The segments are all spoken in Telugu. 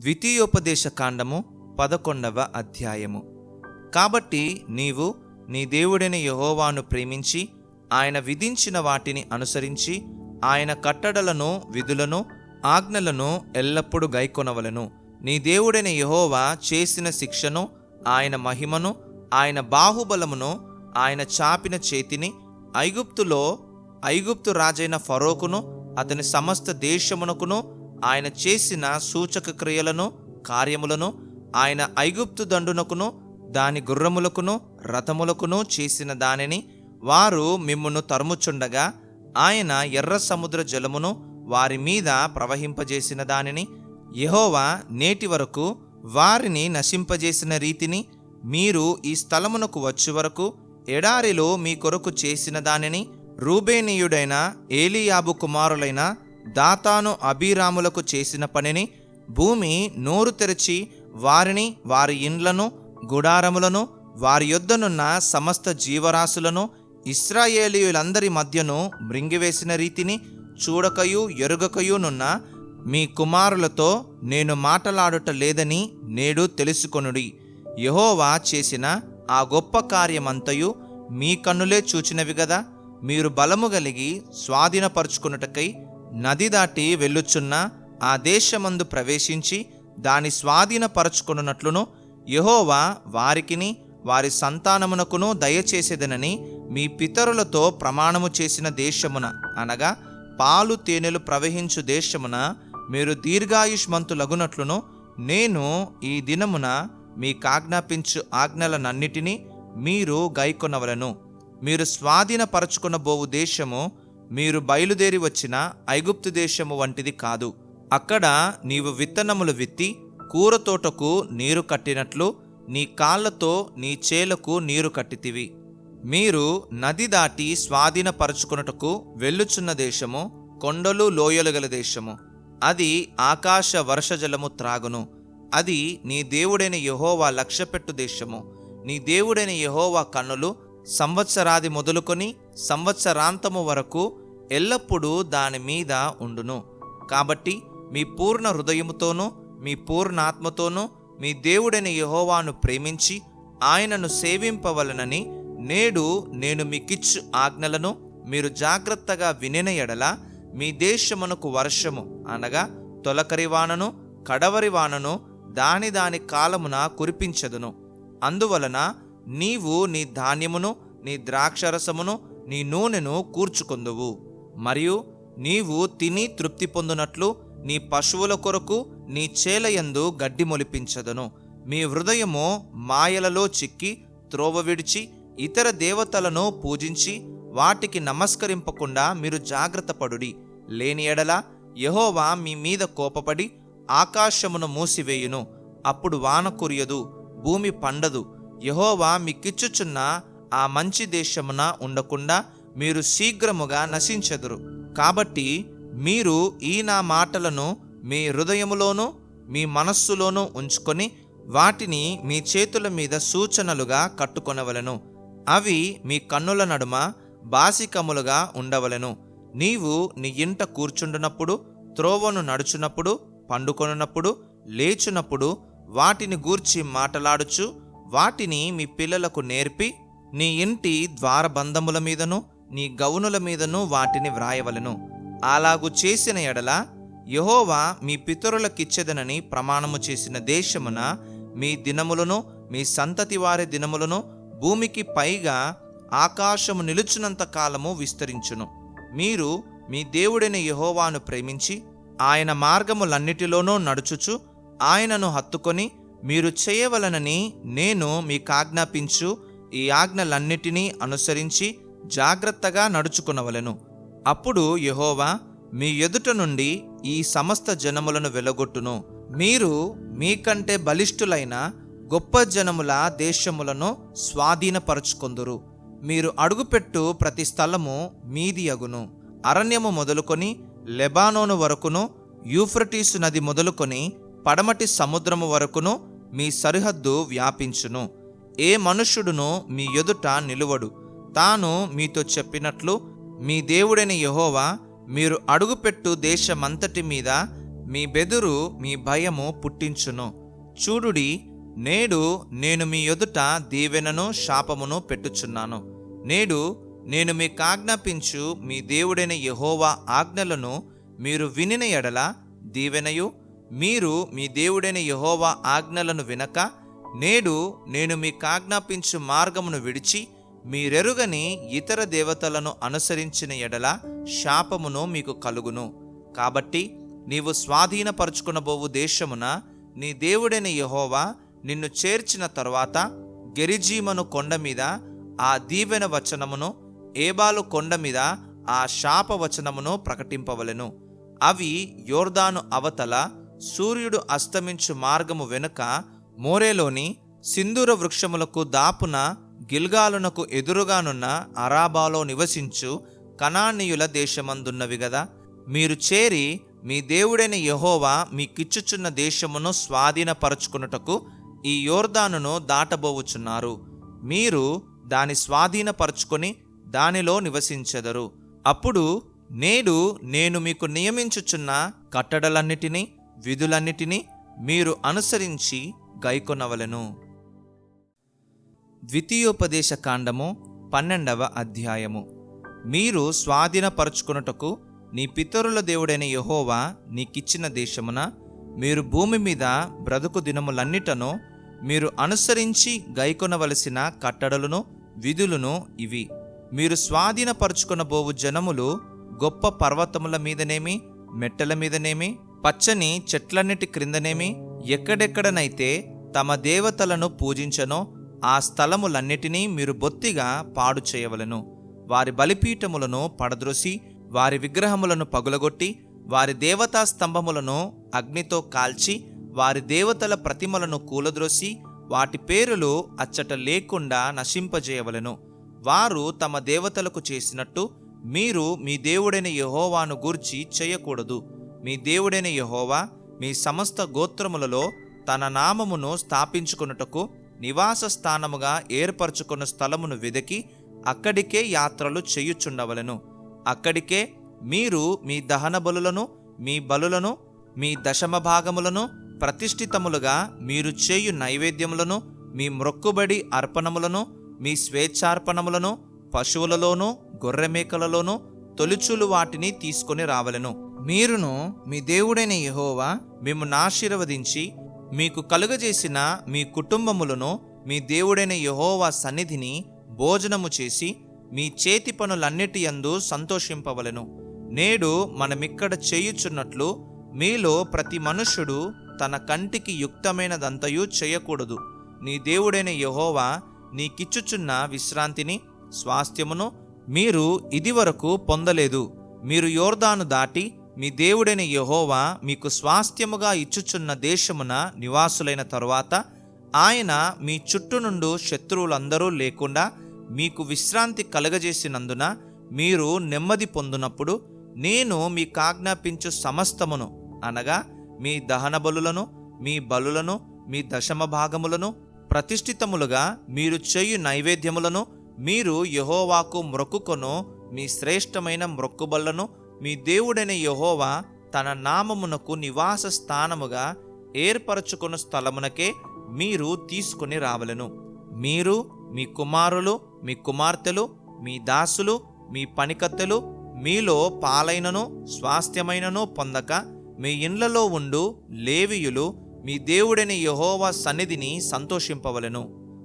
ద్వితీయోపదేశ కాండము పదకొండవ అధ్యాయము. కాబట్టి నీవు నీ దేవుడైన యహోవాను ప్రేమించి ఆయన విధించిన వాటిని అనుసరించి ఆయన కట్టడలను విధులను ఆజ్ఞలను ఎల్లప్పుడూ గైకొనవలను. నీ దేవుడైన యహోవా చేసిన శిక్షను ఆయన మహిమను ఆయన బాహుబలమును ఆయన చాపిన చేతిని ఐగుప్తులో ఐగుప్తు రాజైన ఫరోకును అతని సమస్త దేశమునకును ఆయన చేసిన సూచక క్రియలను కార్యములను ఆయన ఐగుప్తు దండునకును దాని గుర్రములకును రథములకును చేసిన దానిని వారు మిమ్మును తరుముచుండగా ఆయన ఎర్ర సముద్ర జలమును వారి మీద ప్రవహింపజేసిన దానిని యహోవా నేటి వరకు వారిని నశింపజేసిన రీతిని మీరు ఈ స్థలమునకు వచ్చే వరకు ఎడారిలో మీ కొరకు చేసిన దానిని రూబేనీయుడైన ఏలియాబు కుమారులైన దాతాను అభిరాములకు చేసిన పనిని భూమి నోరు తెరిచి వారిని వారి ఇండ్లను గుడారములను వారి యొద్దనున్న సమస్త జీవరాశులను ఇస్రాయేలీయులందరి మధ్యను మృంగివేసిన రీతిని చూడకయు ఎరుగకయునున్న మీ కుమారులతో నేను మాటలాడుట లేదని నేడు తెలుసుకొనుడి. యహోవా చేసిన ఆ గొప్ప కార్యమంతయు మీ కన్నులే చూచినవి గదా. మీరు బలము కలిగి స్వాధీనపరుచుకున్నటకై నది దాటి వెళ్ళుచున్న ఆ దేశమందు ప్రవేశించి దాని స్వాధీనపరచుకొనున్నట్లును యహోవా వారికిని వారి సంతానమునకును దయచేసేదనని మీ పితరులతో ప్రమాణము చేసిన దేశమున. అనగా పాలు తేనెలు ప్రవహించు దేశమున మీరు దీర్ఘాయుష్మంతులగునట్లును నేను ఈ దినమున మీకాజ్ఞాపించు ఆజ్ఞలనన్నిటినీ మీరు గైకొనవలను. మీరు స్వాధీనపరచుకున్న బోవు దేశము మీరు బయలుదేరి వచ్చిన ఐగుప్తు దేశము వంటిది కాదు. అక్కడ నీవు విత్తనములు విత్తి కూర తోటకు నీరు కట్టినట్లు నీ కాళ్ళతో నీ చేలకు నీరు కట్టితివి. మీరు నది దాటి స్వాధీనపరచుకున్నటకు వెళ్ళుచున్న దేశము కొండలు లోయలు గల దేశము. అది ఆకాశ వర్షజలము త్రాగును. అది నీ దేవుడైన యహోవా లక్ష్యపెట్టు దేశము. నీ దేవుడైన యహోవా కన్నులు సంవత్సరాది మొదలుకొని సంవత్సరాంతము వరకు ఎల్లప్పుడూ దాని మీద ఉండును. కాబట్టి మీ పూర్ణ హృదయముతోనూ మీ పూర్ణాత్మతోనూ మీ దేవుడైన యహోవాను ప్రేమించి ఆయనను సేవింపవలనని నేడు నేను మీకిచ్చు ఆజ్ఞలను మీరు జాగ్రత్తగా వినిన ఎడల మీ దేశమునకు వర్షము అనగా తొలకరి వానను కడవరి వానను దాని దాని కాలమున కురిపించదును. అందువలన నీవు నీ ధాన్యమును నీ ద్రాక్షరసమును నీ నూనెను కూర్చుకొందువు. మరియు నీవు తిని తృప్తి పొందునట్లు నీ పశువుల కొరకు నీ చేలయందు గడ్డి మొలిపించదను. మీ హృదయము మాయలలో చిక్కి త్రోవ విడిచి ఇతర దేవతలను పూజించి వాటికి నమస్కరింపకుండా మీరు జాగ్రత్త పడుడి. లేని ఎడల యహోవా మీ మీద కోపపడి ఆకాశమును మూసివేయును. అప్పుడు వాన కురియదు భూమి పండదు. యహోవా మీకిచ్చుచున్న ఆ మంచి దేశమున ఉండకుండా మీరు శీఘ్రముగా నశించెదరు. కాబట్టి మీరు ఈ నా మాటలను మీ హృదయములోనూ మీ మనస్సులోనూ ఉంచుకొని వాటిని మీ చేతుల మీద సూచనలుగా కట్టుకొనవలెను. అవి మీ కన్నుల నడుమ బాసికములుగా ఉండవలను. నీవు నీ ఇంట కూర్చుండునప్పుడు త్రోవను నడుచునప్పుడు పండుకొనున్నప్పుడు లేచునప్పుడు వాటిని గూర్చి మాటలాడుచు వాటిని మీ పిల్లలకు నేర్పి నీ ఇంటి ద్వారబంధముల మీదను నీ గౌనుల మీదను వాటిని వ్రాయవలెను. అలాగు చేసిన ఎడల యహోవా మీ పితరులకిచ్చెదనని ప్రమాణము చేసిన దేశమున మీ దినములను మీ సంతతి వారి దినములను భూమికి పైగా ఆకాశము నిలుచునంత కాలము విస్తరించును. మీరు మీ దేవుడైన యహోవాను ప్రేమించి ఆయన మార్గములన్నిటిలోనూ నడుచుచు ఆయనను హత్తుకొని మీరు చేయవలనని నేను మీకు ఆజ్ఞాపించు ఈ ఆజ్ఞలన్నిటినీ అనుసరించి జాగ్రత్తగా నడుచుకునవలెను. అప్పుడు యెహోవా మీ ఎదుట నుండి ఈ సమస్త జనములను వెలగొట్టును. మీరు మీకంటే బలిష్ఠులైన గొప్ప జనముల దేశములను స్వాధీనపరచుకొందురు. మీరు అడుగుపెట్టు ప్రతి స్థలము మీది అగును అరణ్యము మొదలుకొని లెబానోను వరకును యూఫ్రటీసు నది మొదలుకొని పడమటి సముద్రము వరకును మీ సరిహద్దు వ్యాపించును. ఏ మనుష్యుడును మీ ఎదుట నిలువడు. తాను మీతో చెప్పినట్లు మీ దేవుడైన యహోవా మీరు అడుగుపెట్టు దేశమంతటి మీద మీ బెదురు మీ భయము పుట్టించును. చూడుడి నేడు నేను మీ ఎదుట దీవెనను శాపమును పెట్టుచున్నాను. నేడు నేను మీకు ఆజ్ఞాపించు మీ దేవుడైన యహోవా ఆజ్ఞలను మీరు వినిన ఎడల దీవెనయు మీరు మీ దేవుడైన యహోవా ఆజ్ఞలను వినక నేడు నేను మీకు ఆజ్ఞాపించు మార్గమును విడిచి మీరెరుగని ఇతర దేవతలను అనుసరించిన ఎడల శాపమును మీకు కలుగును. కాబట్టి నీవు స్వాధీనపరుచుకునబోవు దేశమున నీ దేవుడైన యహోవా నిన్ను చేర్చిన తరువాత గెరిజీమను కొండ మీద ఆ దీవెన వచనమును ఏబాలు కొండ మీద ఆ శాప వచనమును ప్రకటింపవలెను. అవి యోర్దాను అవతల సూర్యుడు అస్తమించు మార్గము వెనుక మోరేలోని సింధూర వృక్షములకు దాపున గిల్గాలునకు ఎదురుగానున్న అరాబాలో నివసించు కనానీయుల దేశమందున్నవి గదా. మీరు చేరి మీ దేవుడైన యహోవా మీకిచ్చుచున్న దేశమును స్వాధీనపరచుకున్నటకు ఈ యోర్దానును దాటబోవుచున్నారు. మీరు దాని స్వాధీనపరచుకొని దానిలో నివసించెదరు. అప్పుడు నేడు నేను మీకు నియమించుచున్న కట్టడలన్నిటినీ విధులన్నిటినీ మీరు అనుసరించి గైకొనవలను. ద్వితీయోపదేశ కాండము పన్నెండవ అధ్యాయము. మీరు స్వాధీనపరచుకొనుటకు నీ పితరుల దేవుడైన యహోవా నీకిచ్చిన దేశమున మీరు భూమి మీద బ్రతుకు దినములన్నిటను మీరు అనుసరించి గైకొనవలసిన కట్టడలను విధులను ఇవి. మీరు స్వాధీనపరచుకొనబోవు జనములు గొప్ప పర్వతముల మీదనేమి మెట్టల మీదనేమి పచ్చని చెట్లన్నిటి క్రిందనేమి ఎక్కడెక్కడనైతే తమ దేవతలను పూజించనో ఆ స్థలములన్నిటినీ మీరు బొత్తిగా పాడు చేయవలెను. వారి బలిపీఠములను పడద్రోసి వారి విగ్రహములను పగులగొట్టి వారి దేవతా స్తంభములను అగ్నితో కాల్చి వారి దేవతల ప్రతిమలను కూలద్రోసి వాటి పేరులు అచ్చట లేకుండా నశింపజేయవలెను. వారు తమ దేవతలకు చేసినట్టు మీరు మీ దేవుడైన యహోవాను గూర్చి చేయకూడదు. మీ దేవుడైన యహోవా మీ సమస్త గోత్రములలో తన నామమును స్థాపించుకొనుటకు నివాస స్థానముగా ఏర్పరచుకున్న స్థలమును వెదకి అక్కడికే యాత్రలు చేయుచుండవలెను. అక్కడికే మీరు మీ దహన బలులను మీ బలులను మీ దశమ భాగములను ప్రతిష్ఠితములుగా మీరు చేయు నైవేద్యములను మీ మ్రొక్కుబడి అర్పణములను మీ స్వేచ్ఛార్పణములను పశువులలోనూ గొర్రెమేకలలోనూ తొలిచులు వాటిని తీసుకొని రావలెను. మీరును మీ దేవుడైన యహోవా మిమ్మల్ని ఆశీర్వదించి మీకు కలుగజేసిన మీ కుటుంబములను మీ దేవుడైన యహోవా సన్నిధిని భోజనము చేసి మీ చేతి పనులన్నిటి యందు సంతోషింపవలెను. నేడు మనమిక్కడ చేయుచున్నట్లు మీలో ప్రతి మనుష్యుడు తన కంటికి యుక్తమైనదంతయు చేయకూడదు. నీ దేవుడైన యహోవా నీకిచ్చుచున్న విశ్రాంతిని స్వాస్థ్యమును మీరు ఇదివరకు పొందలేదు. మీరు యోర్దాను దాటి మీ దేవుడైన యహోవా మీకు స్వాస్థ్యముగా ఇచ్చుచున్న దేశమున నివాసులైన తరువాత ఆయన మీ చుట్టూ నుండు శత్రువులందరూ లేకుండా మీకు విశ్రాంతి కలగజేసినందున మీరు నెమ్మది పొందినప్పుడు నేను మీకు ఆజ్ఞాపించు సమస్తమును అనగా మీ దహన బలులను మీ బలులను మీ దశమ భాగములను ప్రతిష్ఠితములుగా మీరు చేయు నైవేద్యములను మీరు యహోవాకు మ్రొక్కుకొను మీ శ్రేష్టమైన మ్రొక్కుబళ్ళను మీ దేవుడైన యహోవా తన నామమునకు నివాస స్థానముగా ఏర్పరచుకున్న స్థలమునకే మీరు తీసుకుని రావలెను. మీరు మీ కుమారులు మీ కుమార్తెలు మీ దాసులు మీ పనికత్తెలు మీలో పాలైనను స్వాస్థ్యమైనను పొందక మీ ఇండ్లలో ఉండు లేవియులు మీ దేవుడైన యహోవా సన్నిధిని సంతోషింపవలెను.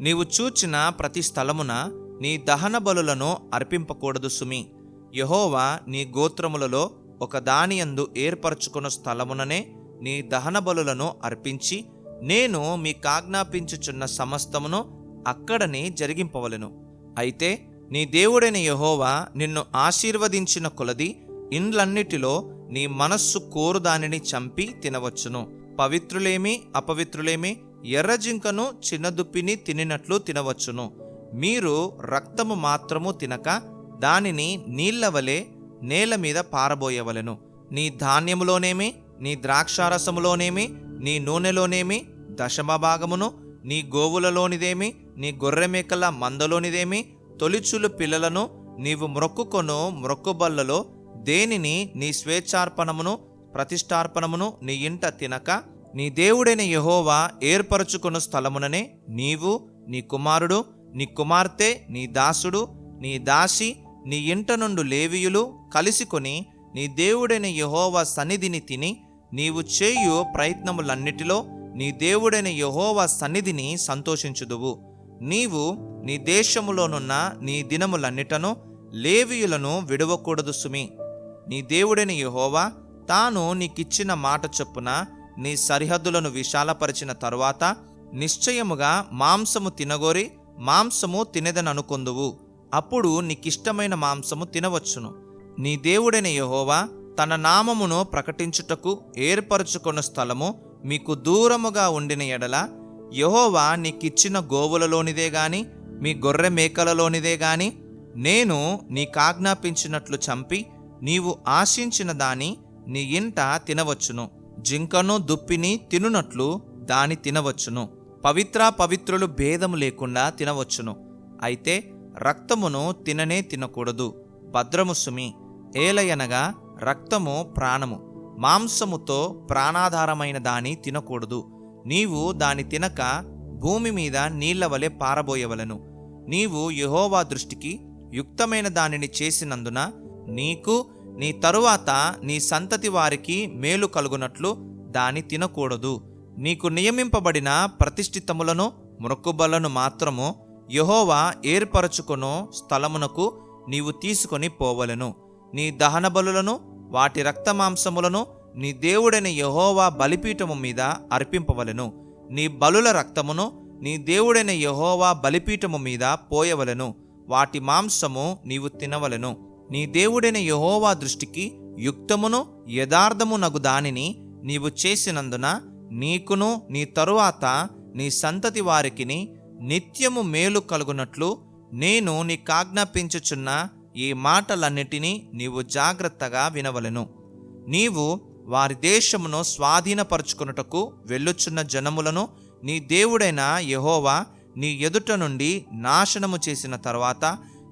నీవు చూచిన ప్రతి స్థలమున నీ దహన బలులను అర్పింపకూడదు సుమి. యహోవా నీ గోత్రములలో ఒక దానియందు ఏర్పరచుకున్న స్థలముననే నీ దహన బలులను అర్పించి నేను మీకు ఆజ్ఞాపించుచున్న సమస్తమును అక్కడనే జరిగింపవలెను. అయితే నీ దేవుడైన యహోవా నిన్ను ఆశీర్వదించిన కొలది ఇండ్లన్నిటిలో నీ మనస్సు కోరు దానిని చంపి తినవచ్చును. పవిత్రులేమి అపవిత్రులేమి ఎర్రజింకను చిన్నదుప్పిని తినినట్లు తినవచ్చును. మీరు రక్తము మాత్రము తినక దానిని నీళ్ళ వలె నేల మీద పారబోయవలను. నీ ధాన్యములోనేమి నీ ద్రాక్షారసములోనేమి నీ నూనెలోనేమి దశమ భాగమును నీ గోవులలోనిదేమి నీ గొర్రెమేకల మందలోనిదేమి తొలిచులు పిల్లలను నీవు మ్రొక్కుకొను మ్రొక్కుబల్లలో దేనిని నీ స్వేచ్ఛార్పణమును ప్రతిష్టార్పణమును నీ ఇంట తినక నీ దేవుడైన యహోవా ఏర్పరచుకున్న స్థలముననే నీవు నీ కుమారుడు నీ కుమార్తె నీ దాసుడు నీ దాసి నీ ఇంట నుండు లేవియులు కలిసికొని నీ దేవుడైన యహోవా సన్నిధిని తిని నీవు చేయు ప్రయత్నములన్నిటిలో నీ దేవుడైన యహోవా సన్నిధిని సంతోషించుదువు. నీవు నీ దేశములోనున్న నీ దినములన్నిటను లేవియులను విడవకూడదు సుమి. నీ దేవుడైన యహోవా తాను నీకిచ్చిన మాట చొప్పున నీ సరిహద్దులను విశాలపరిచిన తరువాత నిశ్చయముగా మాంసము తినగోరి మాంసము తినదననుకొందువు. అప్పుడు నీకిష్టమైన మాంసము తినవచ్చును. నీ దేవుడైన యహోవా తన నామమును ప్రకటించుటకు ఏర్పరచుకున్న స్థలము మీకు దూరముగా ఉండిన ఎడల యహోవా నీకిచ్చిన గోవులలోనిదే గాని మీ గొర్రె మేకలలోనిదే గాని నేను నీకాజ్ఞాపించినట్లు చంపి నీవు ఆశించిన దాని నీ ఇంట తినవచ్చును. జింకను దుప్పిని తినునట్లు దాని తినవచ్చును. పవిత్ర పవిత్రులు భేదము లేకుండా తినవచ్చును. అయితే రక్తమును తిననే తినకూడదు. భద్రము సుమి ఏలయనగా రక్తము ప్రాణము. మాంసముతో ప్రాణాధారమైన దాని తినకూడదు. నీవు దాని తినక భూమి మీద నీళ్ళ వలె పారబోయవలను. నీవు యహోవా దృష్టికి యుక్తమైన దానిని చేసినందున నీకు నీ తరువాత నీ సంతతి వారికి మేలు కలుగునట్లు దాని తినకూడదు. నీకు నియమింపబడిన ప్రతిష్ఠితములను మృక్కుబలను మాత్రము యహోవా ఏర్పరచుకొను స్థలమునకు నీవు తీసుకొని పోవలెను. నీ దహన బలులను వాటి రక్తమాంసములను నీ దేవుడైన యహోవా బలిపీఠము మీద అర్పింపవలెను. నీ బలుల రక్తమును నీ దేవుడైన యహోవా బలిపీఠము మీద పోయవలెను. వాటి మాంసము నీవు తినవలెను. నీ దేవుడైన యహోవా దృష్టికి యుక్తమును యథార్థమునగు దానిని నీవు చేసినందున నీకును నీ తరువాత నీ సంతతి వారికిని నిత్యము మేలు కలుగునట్లు నేను నీకాజ్ఞాపించుచున్న ఈ మాటలన్నిటినీ నీవు జాగ్రత్తగా వినవలెను. నీవు వారి దేశమును స్వాధీనపరుచుకున్నటకు వెళ్ళుచున్న జనములను నీ దేవుడైన యహోవా నీ ఎదుట నుండి నాశనము చేసిన తర్వాత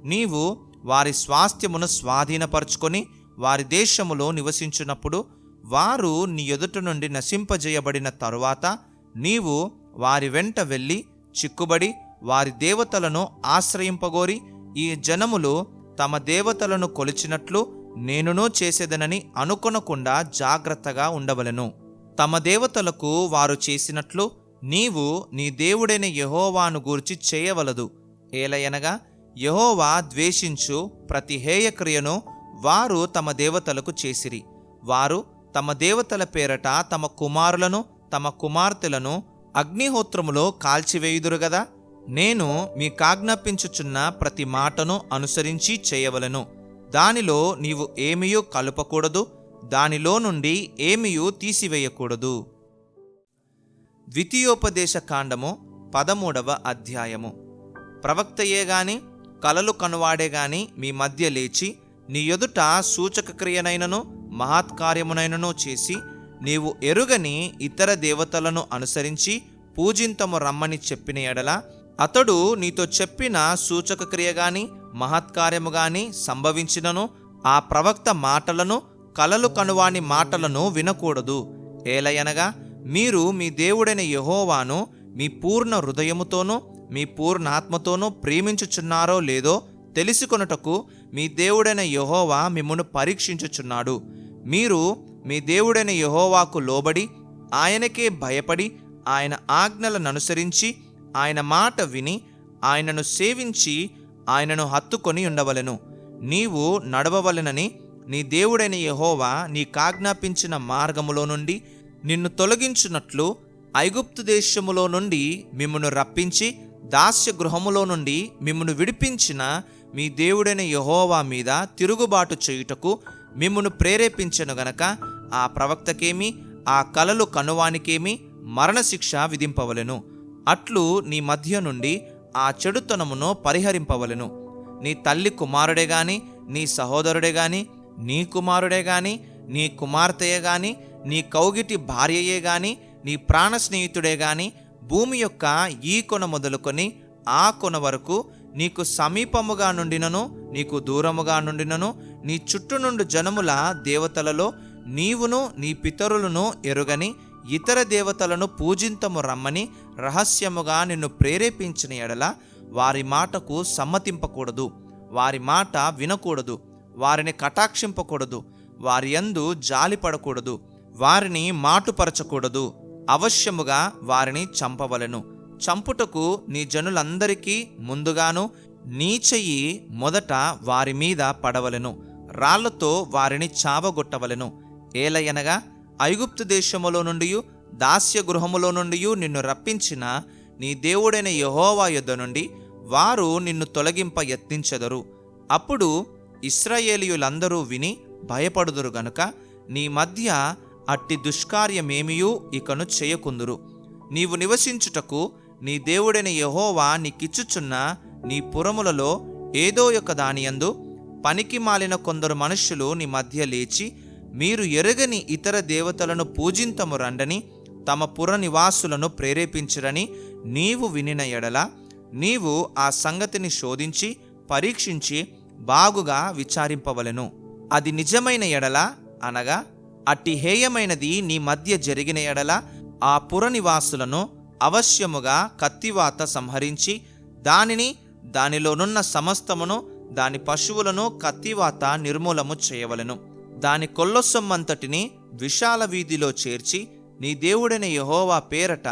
నీవు వారి స్వాస్థ్యమును స్వాధీనపరుచుకొని వారి దేశములో నివసించినప్పుడు వారు నీ ఎదుట నుండి నశింపజేయబడిన తరువాత నీవు వారి వెంట వెళ్ళి చిక్కుబడి వారి దేవతలను ఆశ్రయింపగోరి ఈ జనములు తమ దేవతలను కొలిచినట్లు నేనునూ చేసేదనని అనుకొనకుండా జాగ్రత్తగా ఉండవలెను. తమ దేవతలకు వారు చేసినట్లు నీవు నీ దేవుడైన యహోవాను గూర్చి చేయవలదు. ఏలయనగా యహోవా ద్వేషించు ప్రతి హేయక్రియను వారు తమ దేవతలకు చేసిరి. వారు తమ దేవతల పేరట తమ కుమారులను తమ కుమార్తెలను అగ్నిహోత్రములో కాల్చివేయుదురు గదా? నేను మీకాజ్ఞాపించుచున్న ప్రతి మాటను అనుసరించి చేయవలను. దానిలో నీవు ఏమీయూ కలుపకూడదు దానిలో నుండి ఏమియూ తీసివేయకూడదు. ద్వితీయోపదేశ కాండము పదమూడవ అధ్యాయము. ప్రవక్తయే గాని కలలు కనువాడే గాని మీ మధ్య లేచి నీ ఎదుట సూచక క్రియనైనను మహత్కార్యమునైనను చేసి నీవు ఎరుగని ఇతర దేవతలను అనుసరించి పూజింతము రమ్మని చెప్పిన ఎడల అతడు నీతో చెప్పిన సూచక క్రియ గాని మహత్కార్యము గాని సంభవించినను ఆ ప్రవక్త మాటలను కలలు కనువాని మాటలను వినకూడదు. ఏలయనగా మీరు మీ దేవుడైన యహోవాను మీ పూర్ణ హృదయముతోనూ మీ పూర్ణాత్మతోనూ ప్రేమించుచున్నారో లేదో తెలుసుకొనుటకు మీ దేవుడైన యహోవా మిమ్మను పరీక్షించుచున్నాడు. మీరు మీ దేవుడైన యహోవాకు లోబడి ఆయనకే భయపడి ఆయన ఆజ్ఞలను అనుసరించి ఆయన మాట విని ఆయనను సేవించి ఆయనను హత్తుకొని ఉండవలెను. నీవు నడవవలెనని నీ దేవుడైన యహోవా నీకాజ్ఞాపించిన మార్గములో నుండి నిన్ను తొలగించున్నట్లు ఐగుప్తు దేశములో నుండి మిమ్మను రప్పించి దాస్య గృహములో నుండి మిమ్మను విడిపించిన మీ దేవుడైన యహోవా మీద తిరుగుబాటు చేయుటకు మిమ్మను ప్రేరేపించను గనక ఆ ప్రవక్తకేమి ఆ కలలు కనువానికేమి మరణశిక్ష విధింపవలెను. అట్లు నీ మధ్య నుండి ఆ చెడుతనమును పరిహరింపవలెను. నీ తల్లి కుమారుడే గాని నీ సహోదరుడే గాని నీ కుమారుడే గాని నీ కుమార్తెయే గాని నీ కౌగిటి భార్యయే గాని నీ ప్రాణ స్నేహితుడే గాని భూమి యొక్క ఈ కొన మొదలుకొని ఆ కొన వరకు నీకు సమీపముగా నుండినను నీకు దూరముగా నుండినను నీ చుట్టూ నుండి జనముల దేవతలలో నీవును నీ పితరులను ఎరుగని ఇతర దేవతలను పూజింతము రమ్మని రహస్యముగా నిన్ను ప్రేరేపించిన ఎడల వారి మాటకు సమ్మతింపకూడదు. వారి మాట వినకూడదు. వారిని కటాక్షింపకూడదు. వారి యందు జాలిపడకూడదు వారిని మాటుపరచకూడదు. అవశ్యముగా వారిని చంపవలెను. చంపుటకు నీ జనులందరికీ ముందుగాను నీ చెయ్యి మొదట వారి మీద పడవలెను. రాళ్ళతో వారిని చావగొట్టవలెను. ఏలయనగా ఐగుప్తు దేశములో నుండి దాస్య గృహములో నుండి నిన్ను రప్పించిన నీ దేవుడైన యహోవా యొద్ద నుండి వారు నిన్ను తొలగింప యత్నించెదరు. అప్పుడు ఇస్రాయేలీయులందరూ విని భయపడుదురు గనుక నీ మధ్య అట్టి దుష్కార్యమేమియూ ఇకను చేయకుందురు. నీవు నివసించుటకు నీ దేవుడైన యహోవా నీకిచ్చుచున్న నీ పురములలో ఏదో ఒక దానియందు పనికి మాలిన కొందరు మనుష్యులు నీ మధ్య లేచి మీరు ఎరగని ఇతర దేవతలను పూజింతము రండని తమ పుర నివాసులను ప్రేరేపించరని నీవు వినిన ఎడల నీవు ఆ సంగతిని శోధించి పరీక్షించి బాగుగా విచారింపవలెను. అది నిజమైన ఎడల అనగా అట్టి హేయమైనది నీ మధ్య జరిగిన ఎడల ఆ పుర నివాసులను అవశ్యముగా కత్తివాత సంహరించి దానిని దానిలోనున్న సమస్తమును దాని పశువులను కత్తివాత నిర్మూలము చేయవలను. దాని కొల్లొస్సొమ్మంతటిని విశాల వీధిలో చేర్చి నీ దేవుడైన యహోవా పేరట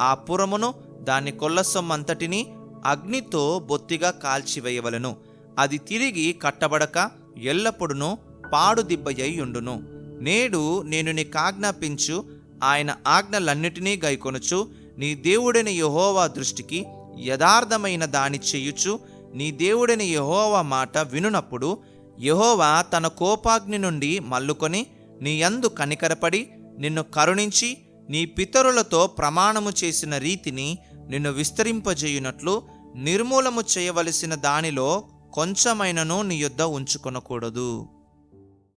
ఆ పురమును దాని కొల్లసొమ్మంతటిని అగ్నితో బొత్తిగా కాల్చివేయవలెను. అది తిరిగి కట్టబడక ఎల్లప్పుడును పాడుదిబ్బయ్యుండును. నేడు నేను నీకాజ్ఞాపించు ఆయన ఆజ్ఞలన్నిటినీ గైకొనుచు నీ దేవుడైన యహోవా దృష్టికి యథార్థమైన దాని చేయుచు నీ దేవుడైన యహోవా మాట వినునప్పుడు యహోవా తన కోపాగ్ని నుండి మల్లుకొని నీ యందు కనికరపడి నిన్ను కరుణించి నీ పితరులతో ప్రమాణము చేసిన రీతిని నిన్ను విస్తరింపజేయునట్లు నిర్మూలము చేయవలసిన దానిలో కొంచెమైనను నీ యొద్ద ఉంచుకొనకూడదు.